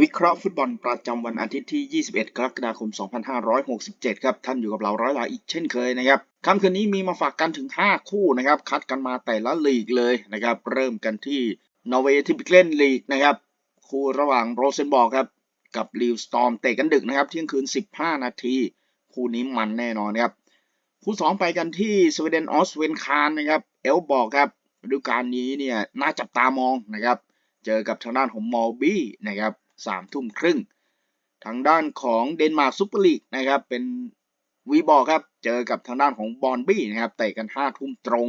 วิเคราะห์ฟุตบอลประจำวันอาทิตย์ที่ 21 กรกฎาคม 2567 ครับ ท่านอยู่กับเราร้อยลาอีกเช่นเคยนะครับค่ำคืนนี้มีมาฝากกันถึง 5 คู่นะครับ คัดกันมาแต่ละลีกเลยนะครับ เริ่มกันที่นอร์เวย์ทิปิเกนลีกนะครับ คู่ระหว่างโรเซนบอร์กครับ กับลิวสตอมเตะกันดึกนะครับ เที่ยงคืน 15 นาที คู่นี้มันแน่นอนครับ คู่ 2 ไปกันที่สวีเดนออสเวนคานนะครับ เอลบอกครับฤดูกาลนี้เนี่ยน่าจับตามองนะครับ เจอกับทางด้านของมอลบี้นะครับ สามทุ่มครึ่ง ทางด้านของเดนมาร์กซูเปอร์ลีกนะครับ เป็นวีบอลครับ เจอกับทางด้านของบอลบี้นะครับเตะกันห้าทุ่มตรง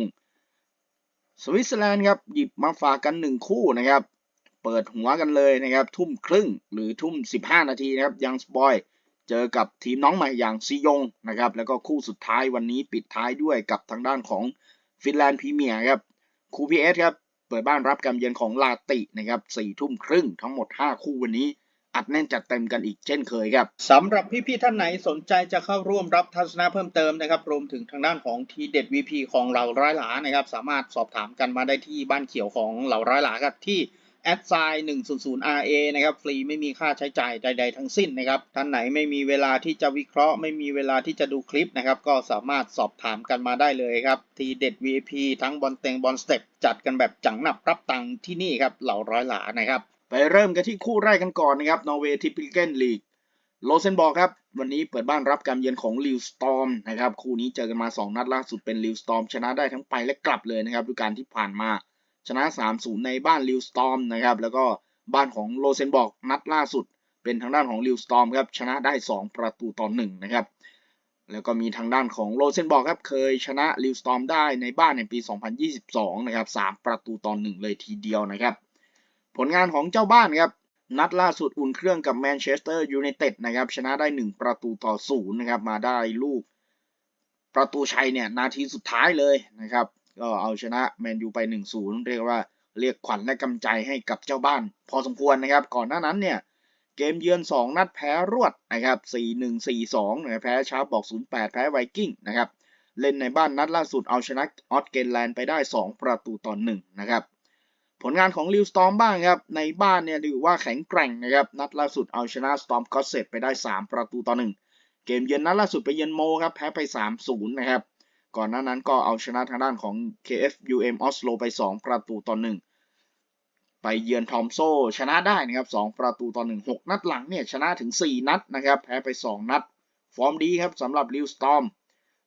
สวิตเซอร์แลนด์ครับ หยิบมาฝากกันหนึ่งคู่นะครับ เปิดหัวกันเลยนะครับ ทุ่มครึ่งหรือทุ่ม 15 นาทีนะครับยังสปอยเจอกับทีมน้องใหม่อย่างซียงนะครับ แล้วก็คู่สุดท้ายวันนี้ปิดท้ายด้วยกับทางด้านของฟินแลนด์พรีเมียร์ครับ คูพีเอสครับ ปิดบ้านรับการเยือนของลาตินะครับสี่ทุ่มครึ่งทั้งหมด 5 คู่วันนี้ อัดแน่นจัดเต็มกันอีกเช่นเคยครับสำหรับพี่ๆท่านไหนสนใจจะเข้าร่วมรับทัศนะเพิ่มเติมนะครับ รวมถึงทางด้านของทีเด็ดวีพีของเหล่าร้อยหลานะครับ สามารถสอบถามกันมาได้ที่บ้านเขียวของเหล่าร้อยหลาครับที่ แอดไซน์100 RA นะครับฟรีไม่มีค่าใช้จ่ายใด ๆ ทั้งสิ้นนะครับท่านไหนไม่มีเวลาที่จะวิเคราะห์ ไม่มีเวลาที่จะดูคลิปนะครับก็สามารถสอบถามกันมาได้เลยครับ ทีเด็ด VIP ทั้งบอลเต็งบอลสเต็ปจัดกันแบบจังหนับรับตังค์ที่นี่ครับเหล่าร้อยหลานะครับไปเริ่มกันที่คู่แรกกันก่อนนะครับนอร์เวย์ทิปิเกนลีกโลเซนบอร์ครับ วันนี้เปิดบ้านรับการเยือนของลิวสตอมนะครับ คู่นี้เจอกันมา 2 นัดล่าสุดเป็นลิวสตอมชนะได้ทั้งไปและกลับเลยนะครับดูการที่ผ่านมา ชนะ 3-0 ในบ้านลิวสตอมนะครับ แล้วก็บ้านของโลเซนบอกนัดล่าสุด เป็นทางด้านของลิวสตอมครับ ชนะได้ 2 ประตูต่อ1นะครับ แล้วก็มีทางด้านของโลเซนบอกครับ เคยชนะลิวสตอมได้ในบ้านในปี 2022 นะครับ 3 ประตูต่อ1เลยทีเดียวนะครับ ผลงานของเจ้าบ้านครับ นัดล่าสุดอุ่นเครื่องกับแมนเชสเตอร์ยูไนเต็ดนะครับ ชนะได้ 1 ประตูต่อ0นะครับ มาได้ลูกประตูชัยเนี่ยนาทีสุดท้ายเลยนะครับ ก็เอาชนะแมนยูไป 1-0 เรียกว่าเรียกขวัญและกำใจให้กับเจ้าบ้าน พอสมควรนะครับ ก่อนหน้านั้นเนี่ย เกมเยือน 2 นัดแพ้รวดนะครับ 4-1 4-2นะแพ้ชาร์ปบอก 0-8 แพ้ไวกิ้งนะครับ เล่นในบ้านนัดล่าสุดเอาชนะออสเกนแลนด์ไปได้ 2 ประตูต่อ1นะครับผลงานของลิวสตอมบ้างครับ ในบ้านเนี่ยถือว่าแข็งแกร่งนะครับ นัดล่าสุดเอาชนะสตอมคอสเซตไปได้ 3 ประตูต่อ1เกมเยือนนัดล่าสุดไปเยือนโมครับ แพ้ไป 3-0 นะครับ ก่อนหน้านั้นก็เอาชนะทางด้านของ KFUM ออสโลไป 2 ประตูต่อ 1 ไปเยือนทอมโซชนะได้นะครับ 2 ประตูต่อ 1 6 นัดหลังเนี่ยชนะถึง 4 นัดนะครับ แพ้ไป 2 นัด ฟอร์มดีครับสำหรับลิวสตอม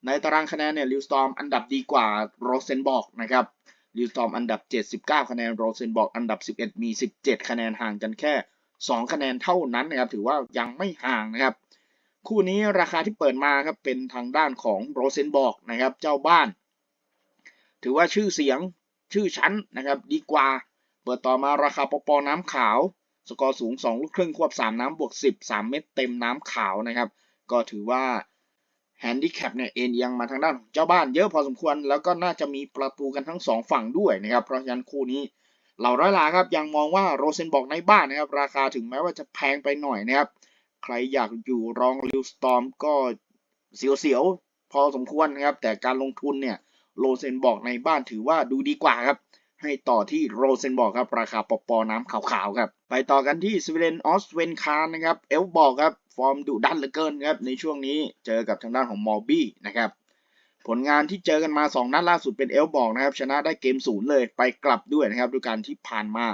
ในตารางคะแนนเนี่ยลิวสตอมอันดับดีกว่าโรเซนบอร์กนะครับลิวสตอมอันดับ 79 คะแนนโรเซนบอร์กอันดับ 11 มี 17 คะแนนห่างกันแค่ 2 คะแนนเท่านั้นนะครับถือว่ายังไม่ห่างนะครับ คู่นี้ราคาที่เปิดมาครับเป็นทางด้านของโรเซนบอร์กนะครับเจ้าบ้าน ถือว่าชื่อเสียงชื่อชั้นนะครับดีกว่า เปิดต่อมาราคาปปน้ำขาว สกอร์สูง 2 ลูกครึ่งควบ 3 น้ำบวก 10 3 เม็ดเต็มน้ำขาวนะครับ ก็ถือว่าแฮนดิแคปเนี่ยเอ็นยังมาทางด้านของเจ้าบ้านเยอะพอสมควร แล้วก็น่าจะมีประตูกันทั้ง 2 ฝั่งด้วยนะครับ เพราะฉะนั้นคู่นี้เหล่าร้อยลาครับยังมองว่าโรเซนบอกในบ้านนะครับ ราคาถึงแม้ว่าจะแพงไปหน่อยนะครับ ใครอยากอยู่รองลิวสตอมก็เสียวๆ พอสมควรนะครับ แต่การลงทุนเนี่ยโรเซนบอกในบ้านถือว่าดูดีกว่าครับ ให้ต่อที่โรเซนบอกครับ ราคาปปน้ำขาวๆครับ ไปต่อกันที่สวีเดนออสเวนคานนะครับ เอลบอกครับ ฟอร์มดุดันเหลือเกินครับ ในช่วงนี้เจอกับทางด้านของมอลบี้นะครับผลงานที่เจอกันมา 2 นัดล่าสุดเป็นเอลบอกนะครับ ชนะได้เกมศูนย์เลยไปกลับด้วยนะครับดูการที่ผ่านมา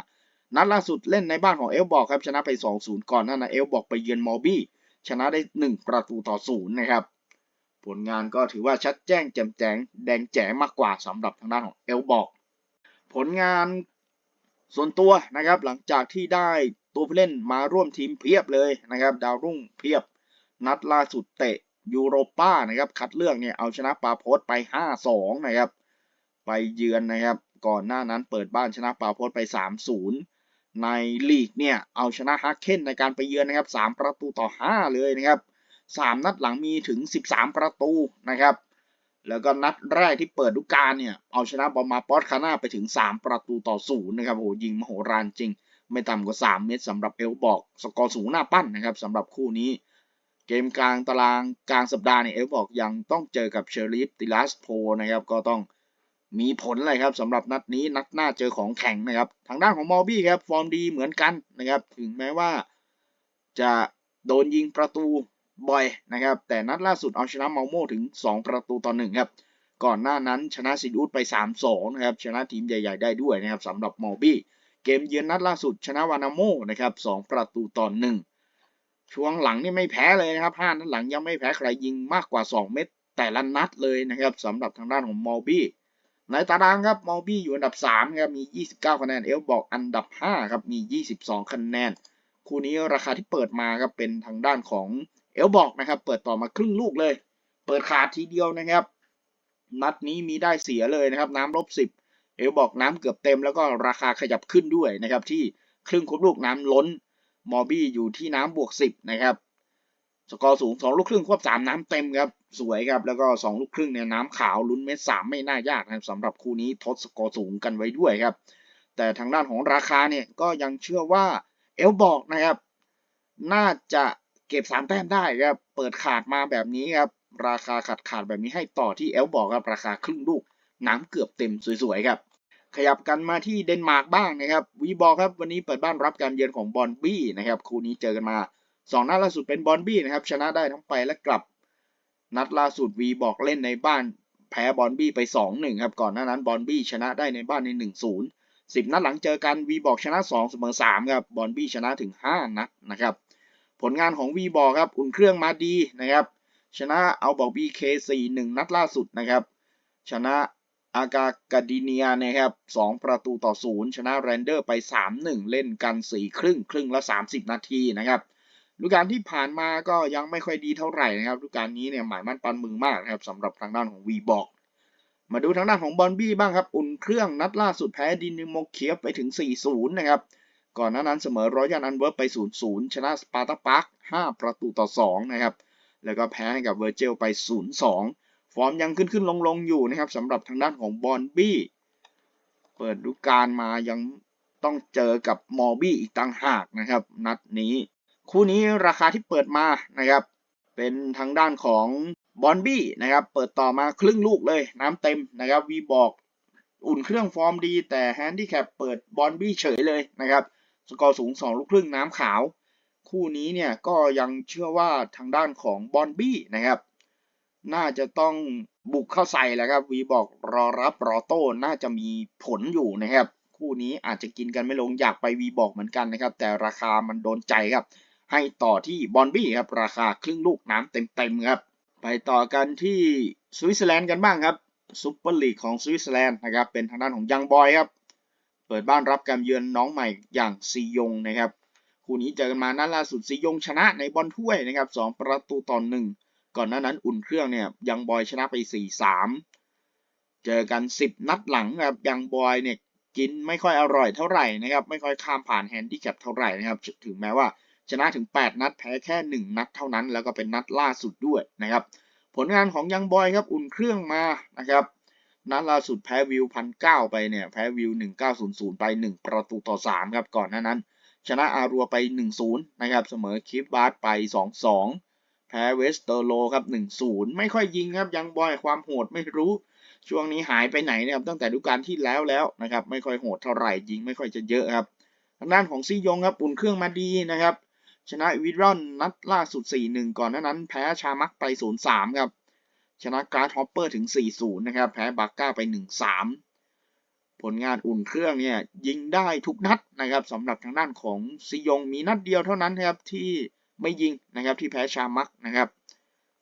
นัดล่าสุดเล่นในบ้านของเอลบอกครับชนะไป 2-0 ก่อนหน้านั้นเอลบอกไปเยือนมอบี้ชนะได้ 1 ประตูต่อศูนย์นะครับ ผลงานก็ถือว่าชัดแจ้งแจ่มแจ้งแดงแจ๋มากกว่าสำหรับทางด้านของเอลบอก ผลงานส่วนตัวนะครับหลังจากที่ได้ตัวผู้เล่นมาร่วมทีมเพียบเลยนะครับดาวรุ่งเพียบ นัดล่าสุดเตะยูโรป้านะครับคัดเลือกเนี่ยเอาชนะปาโพสไป 5-2 นะครับ ไปเยือนนะครับ ก่อนหน้านั้นเปิดบ้านชนะปาโพสไป 3-0 ในลีกเนี่ยเอาชนะฮักเคนในการไปเยือนนะครับ3ประตูต่อ 5 เลยนะครับ3นัดหลังมีถึง 13 ประตูนะครับแล้วก็นัดแรกที่เปิดฤดูกาลเนี่ยเอาชนะบอมมาปอสคาน่าไปถึง 3 ประตูต่อศูนย์นะครับโอ้ยิงมโหฬารจริง ไม่ต่ำกว่า 3 เมตรสำหรับเอลบอก สกอร์สูงหน้าปั้นนะครับสำหรับคู่นี้ เกมกลางตารางกลางสัปดาห์เนี่ยเอลบอกยังต้องเจอกับเชอริฟติลัสโพนะครับก็ต้อง มีผลเลยครับสำหรับนัดนี้นัดหน้าเจอของแข็งนะครับ ทางด้านของมอลบี้ครับฟอร์มดีเหมือนกันนะครับ ถึงแม้ว่าจะโดนยิงประตูบ่อยนะครับ แต่นัดล่าสุดเอาชนะเมาโมถึง 2 ประตูต่อหนึ่งครับ ก่อนหน้านั้นชนะซินอุดไป 3-2 นะครับ ชนะทีมใหญ่ ๆ ได้ด้วยนะครับสำหรับมอลบี้เกมเยือนนัดล่าสุดชนะวานาโมนะครับ2ประตูต่อหนึ่งช่วงหลังนี่ไม่แพ้เลยนะครับ5นัดหลังยังไม่แพ้ใครยิงมากกว่า 2 เม็ดแต่ละนัดเลยนะครับสำหรับทางด้านของมอลบี้ ในตารางครับมอลบี้อยู่อันดับ3ครับมี 29 คะแนน เอลบอกอันดับ 5 ครับมี 22 คะแนน คู่นี้ราคาที่เปิดมาครับเป็นทางด้านของเอลบอกนะครับ เปิดต่อมาครึ่งลูกเลย เปิดขาดทีเดียวนะครับ นัดนี้มีได้เสียเลยนะครับ น้ำลบสิบเอลบอกน้ำเกือบเต็มแล้วก็ราคาขยับขึ้นด้วยนะครับที่ครึ่งครบลูกน้ำล้นมอบี้อยู่ที่น้ำบวกสิบนะครับ สกอร์สูงสองลูกครึ่งควบสามน้ำเต็มครับสวยครับแล้วก็สองลูกครึ่งเนี่ยน้ำขาวลุ้นเม็ดสามไม่น่ายากนะครับสำหรับคู่นี้ทดสกอร์สูงกันไว้ด้วยครับ แต่ทางด้านของราคาเนี่ยก็ยังเชื่อว่าเอลบอกนะครับ น่าจะเก็บสามแต้มได้ครับเปิดขาดมาแบบนี้ครับราคาขาดขาดแบบนี้ให้ต่อที่เอลบอกครับราคาครึ่งลูกน้ำเกือบเต็มสวยๆครับขยับกันมาที่เดนมาร์กบ้างนะครับวีบอกครับวันนี้เปิดบ้านรับการเยือนของบอนบี้นะครับคู่นี้เจอกันมา สองนัดล่าสุดเป็นบอนบี้นะครับ ชนะได้ทั้งไปและกลับ นัดล่าสุดวีบอกเล่นในบ้านแพ้บอนบี้ไป 2-1 ครับ ก่อนหน้านั้นบอนบี้ชนะได้ในบ้านใน 1-0 10 นัดหลังเจอกันวีบอกชนะ 2 เสมอ 3 ครับบอนบี้ชนะถึง 5 นัดนะครับ ผลงานของวีบอกครับ อุ่นเครื่องมาดีนะครับ ชนะเอาบอกบีเคสี่หนึ่งนัดล่าสุดนะครับ ชนะอากากาดิเนียนะครับ2ประตูต่อศูนย์ชนะแรนเดอร์ไป 3-1 เล่นกัน 4 ครึ่ง ครึ่งละ 30 นาทีนะครับ ฤดูกาลที่ผ่านมาก็ยังไม่ค่อยดีเท่าไหร่นะครับฤดูกาลนี้เนี่ยหมายมั่นปันมือมากนะครับสำหรับทางด้านของวีบอกมาดูทางด้านของบอลบี้บ้างครับ อุ่นเครื่องนัดล่าสุดแพ้ดินิโมเคียฟไปถึง 4-0 นะครับ ก่อนหน้านั้นเสมอรอยันอันเวิร์ไป 0-0 ชนะสปาร์ตาปัก5ประตูต่อ 2 นะครับ แล้วก็แพ้ให้กับเวอร์เจลไป 0-2 ฟอร์มยังขึ้นขึ้นลงลงอยู่นะครับสำหรับทางด้านของบอลบี้เปิดฤดูกาลมายังต้องเจอกับมอบี้อีกต่างหากนะครับ นัดนี้ คู่นี้ราคาที่เปิดมานะครับ เป็นทางด้านของบอนบี้นะครับเปิดต่อมาครึ่งลูกเลยน้ำเต็มนะครับวีบอกอุ่นเครื่องฟอร์มดี แต่แฮนดี้แคปเปิดบอนบี้เฉยเลยนะครับสกอร์สูง 2 ลูกครึ่งน้ำขาว คู่นี้เนี่ยก็ยังเชื่อว่าทางด้านของบอนบี้นะครับน่าจะต้องบุกเข้าใส่แหละครับวีบอกรอรับรอโต้น่าจะมีผลอยู่นะครับ คู่นี้อาจจะกินกันไม่ลงอยากไปวีบอกเหมือนกันนะครับ แต่ราคามันโดนใจครับ ให้ต่อที่บอนบี้ครับราคาครึ่งลูกน้ำเต็มๆครับไปต่อกันที่สวิตเซอร์แลนด์กันบ้างครับซุปเปอร์ลีกของสวิตเซอร์แลนด์นะครับเป็นทางด้านของยังบอยครับเปิดบ้านรับการเยือนน้องใหม่อย่างซียงนะครับคู่นี้เจอกันมานัดล่าสุดซียงชนะในบอลถ้วยนะครับสองประตูต่อหนึ่งก่อนหน้านั้นอุ่นเครื่องเนี่ยยังบอยชนะไป 4-3 เจอกัน 10 นัดหลังครับยังบอยเนี่ยกินไม่ค่อยอร่อยเท่าไหร่นะครับไม่ค่อยข้ามผ่านแฮนดี้แคปเท่าไหร่นะครับถึงแม้ว่า ชนะถึง 8 นัด แพ้แค่ 1 นัดเท่านั้น แล้วก็เป็นนัดล่าสุดด้วยนะครับ ผลงานของยังบอยครับอุ่นเครื่องมานะครับนัดล่าสุดแพ้วิวพันเก้าไปเนี่ยแพ้วิว 1900 ไป 1 ประตูต่อ 3 ครับก่อนหน้านั้น ชนะอารัวไป 1-0 นะครับเสมอคิฟบาร์ไป 2-2 แพ้เวสเตอร์โลครับ 1-0 ไม่ค่อยยิงครับยังบอยความโหดไม่รู้ ช่วงนี้หายไปไหนนะครับตั้งแต่ฤดูกาลที่แล้วแล้วนะครับไม่ค่อยโหดเท่าไหร่ยิงไม่ค่อยจะเยอะครับทางด้านของซียงครับอุ่นเครื่องมาดีนะครับ ชนะวิรอนนัดล่าสุด 4-1 ก่อนหน้านั้นแพ้ชามักไป 0-3 ครับ ชนะการ์ดฮอปเปอร์ถึง 4-0 นะครับ แพ้บักก้าไป 1-3 ผลงานอุ่นเครื่องเนี่ยยิงได้ทุกนัดนะครับสำหรับทางด้านของซียงมีนัดเดียวเท่านั้นนะครับที่ไม่ยิงนะครับที่แพ้ชามักนะครับ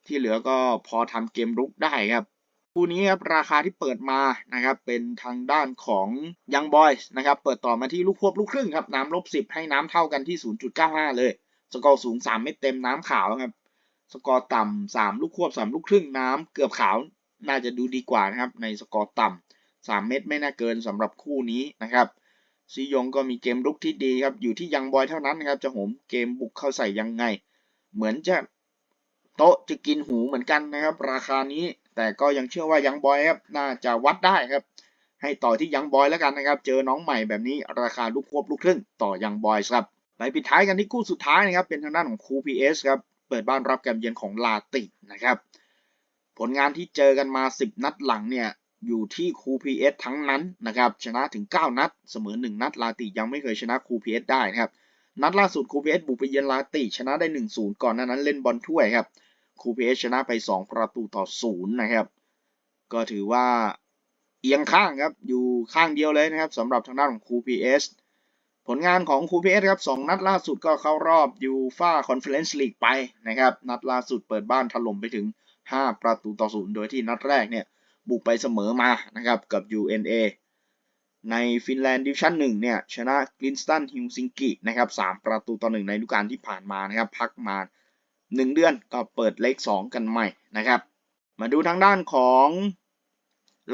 ที่เหลือก็พอทำเกมรุกได้ครับคู่นี้ครับราคาที่เปิดมานะครับเป็นทางด้านของยังบอยส์นะครับเปิดต่อมาที่ลูกควบลูกครึ่งครับน้ำลบ10 ให้น้ำเท่ากันที่ 0.95 เลย สกอร์สูง3ไม่เต็มน้ำขาวครับ สกอร์ต่ำสามลูกควบสามลูกครึ่งน้ำเกือบขาวน่าจะดูดีกว่านะครับ ในสกอร์ต่ำสามเม็ดไม่น่าเกินสำหรับคู่นี้นะครับซียงก็มีเกมรุกที่ดีครับ อยู่ที่ยังบอยเท่านั้นนะครับ จะโหมเกมบุกเข้าใส่ยังไง เหมือนจะโต๊ะจะกินหูเหมือนกันนะครับ ราคานี้ แต่ก็ยังเชื่อว่ายังบอยครับ น่าจะวัดได้ครับ ให้ต่อที่ยังบอยแล้วกันนะครับ เจอน้องใหม่แบบนี้ราคาลูกควบลูกครึ่ง ต่อยังบอยครับ ไปปิดท้ายกันที่คู่สุดท้ายนะครับ เป็นทางด้านของคูพีเอสครับ เปิดบ้านรับการเยือนของลาตินะครับ ผลงานที่เจอกันมา 10 นัดหลังเนี่ย อยู่ที่คูพีเอสทั้งนั้นนะครับ ชนะถึง 9 นัด เสมอ 1 นัดลาติยังไม่เคยชนะคูพีเอสได้นะครับ นัดล่าสุดคูพีเอสบุกไปเยือนลาติ ชนะได้ 1-0 ก่อนหน้านั้นเล่นบอลถ้วยครับคูพีเอสชนะไป 2 ประตูต่อ 0 นะครับ ก็ถือว่าเอียงข้างครับ อยู่ข้างเดียวเลยนะครับสำหรับทางด้านของคูพีเอส ผลงานของครูพีเอสครับ2นัดล่าสุดก็เข้ารอบยูฟาคอนเฟอเรนซ์ลีกไปนะครับ นัดล่าสุดเปิดบ้านถล่มไปถึง 5 ประตูต่อ0โดยที่นัดแรกเนี่ย บุกไปเสมอมานะครับกับ UNA ในฟินแลนด์ดิวิชั่นหนึ่งเนี่ย ชนะกลินสตันฮิลซิงกินะครับสามประตูต่อหนึ่งในฤดูกาลที่ผ่านมานะครับ พักมา 1 เดือนก็เปิดเลข 2 กันใหม่นะครับ มาดูทางด้านของ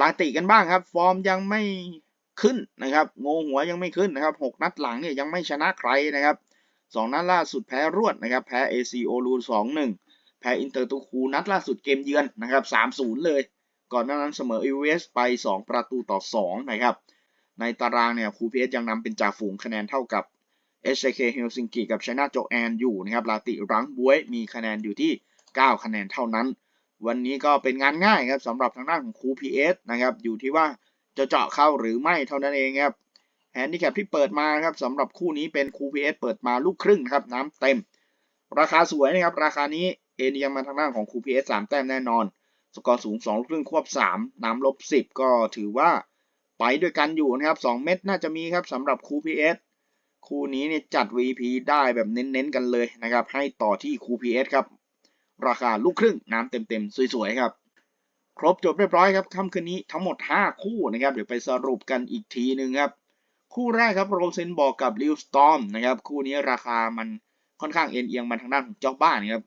ลาติกันบ้างครับ ฟอร์มยังไม่ ขึ้นนะครับงงหัวยังไม่ขึ้นนะครับ6นัดหลังเนี่ยยังไม่ชนะใครนะครับ2นัดล่าสุดแพ้รวดนะครับแพ้ AC โอลู2-1แพ้อินเตอร์ตูคูนัดล่าสุดเกมเยือนนะครับ3-0เลย ก่อนหน้านั้นเสมอเอเวสไป 2 ประตูต่อ 2 นะครับ ในตารางเนี่ยคูเอสยังนำเป็นจ่าฝูงคะแนนเท่ากับ HJK เฮลซิงกิกับชนะโจแอนอยู่นะครับลาติรังบวยมีคะแนนอยู่ที่ 9 คะแนนเท่านั้น วันนี้ก็เป็นงานง่ายครับสำหรับทางด้านของคูพีเอสนะครับอยู่ที่ว่า จะเจาะเข้าหรือไม่เท่านั้นเองครับแฮนดิแคปที่เปิดมาครับสำหรับคู่นี้เป็นคูพีเอสเปิดมาลูกครึ่งครับน้ำเต็ม ราคาสวยนะครับ ราคานี้เอ็นยังมาทางด้านของคูพีเอสสามแต้มแน่นอน สกอร์สูง2ลูกครึ่งควบ 3 น้ำลบ 10 ก็ถือว่าไปด้วยกันอยู่นะครับ 2 เม็ดน่าจะมีครับสำหรับคูพีเอสคู่นี้เนี่ยจัด VP ได้แบบเน้นๆกันเลยนะครับ ให้ต่อที่คูพีเอสครับ ราคาลูกครึ่งน้ำเต็มๆสวยๆครับ ครบจบเรียบร้อยครับค่ำคืนนี้ทั้งหมด 5 คู่นะครับ เดี๋ยวไปสรุปกันอีกทีหนึ่งครับ คู่แรกครับโรเซนบอกกับลิวสตอมนะครับ คู่นี้ราคามันค่อนข้างเอ็นเอียงมาทางด้านของเจ้าบ้านครับ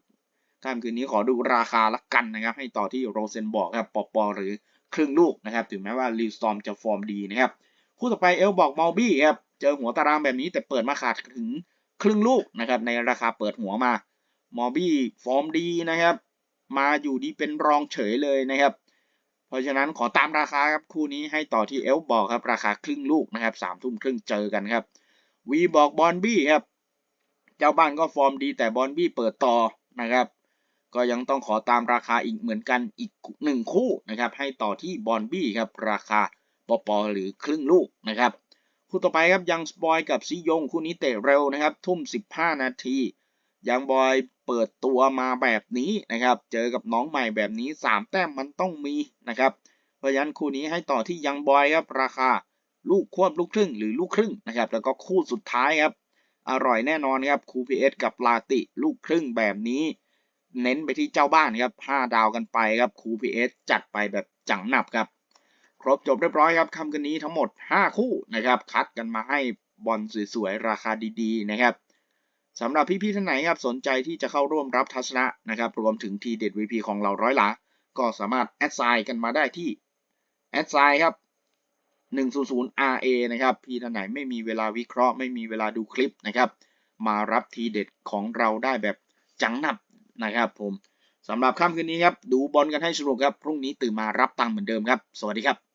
ค่ำคืนนี้ขอดูราคาละกันนะครับ ให้ต่อที่โรเซนบอกครับปอปอหรือครึ่งลูกนะครับ ถึงแม้ว่าลิวสตอมจะฟอร์มดีนะครับ คู่ต่อไปเอลบอกมอลบี้ครับ เจอหัวตารางแบบนี้แต่เปิดมาขาดถึงครึ่งลูกนะครับ ในราคาเปิดหัวมามอลบี้ฟอร์มดีนะครับ มาอยู่ดีเป็นรองเฉยเลยนะครับ เพราะฉะนั้นขอตามราคาครับคู่นี้ให้ต่อที่เอลบอกครับ ราคาครึ่งลูกนะครับสามทุ่มครึ่งเจอกันครับวีบอกบอลบี้ครับ เจ้าบ้านก็ฟอร์มดีแต่บอลบี้เปิดต่อนะครับ ก็ยังต้องขอตามราคาอีกเหมือนกันอีกหนึ่งคู่นะครับ ให้ต่อที่บอลบี้ครับราคาปอปอหรือครึ่งลูกนะครับ คู่ต่อไปครับยังสปอยกับซิยงคู่นี้เตะเร็วนะครับ ทุ่ม 15 นาที ยังบอยเปิดตัวมาแบบนี้นะครับ เจอกับน้องใหม่แบบนี้ 3 แต้มมันต้องมีนะครับ เพราะฉะนั้นคู่นี้ให้ต่อที่ยังบอยครับราคาลูกควบลูกครึ่งหรือลูกครึ่งนะครับ แล้วก็คู่สุดท้ายครับ อร่อยแน่นอนครับคูพีเอสกับลาติลูกครึ่งแบบนี้ เน้นไปที่เจ้าบ้านครับ5ดาวกันไปครับคูพีเอสจัดไปแบบจังหนับครับ ครบจบเรียบร้อยครับคำกันนี้ทั้งหมด 5 คู่นะครับ คัดกันมาให้บอลสวยๆราคาดีๆนะครับ สำหรับพี่ๆท่านไหนครับสนใจที่จะเข้าร่วมรับทัศนะนะครับรวมถึงทีเด็ด VP ของเราร้อยหลาก็สามารถแอดไซน์กันมาได้ที่แอดไซน์ครับ 100 RA นะครับ พี่ท่านไหนไม่มีเวลาวิเคราะห์ไม่มีเวลาดูคลิปนะครับ มารับทีเด็ดของเราได้แบบจังหนับนะครับผมสำหรับค่ำคืนนี้ครับ ดูบอลกันให้สนุกครับ พรุ่งนี้ตื่นมารับตังค์เหมือนเดิมครับ สวัสดีครับ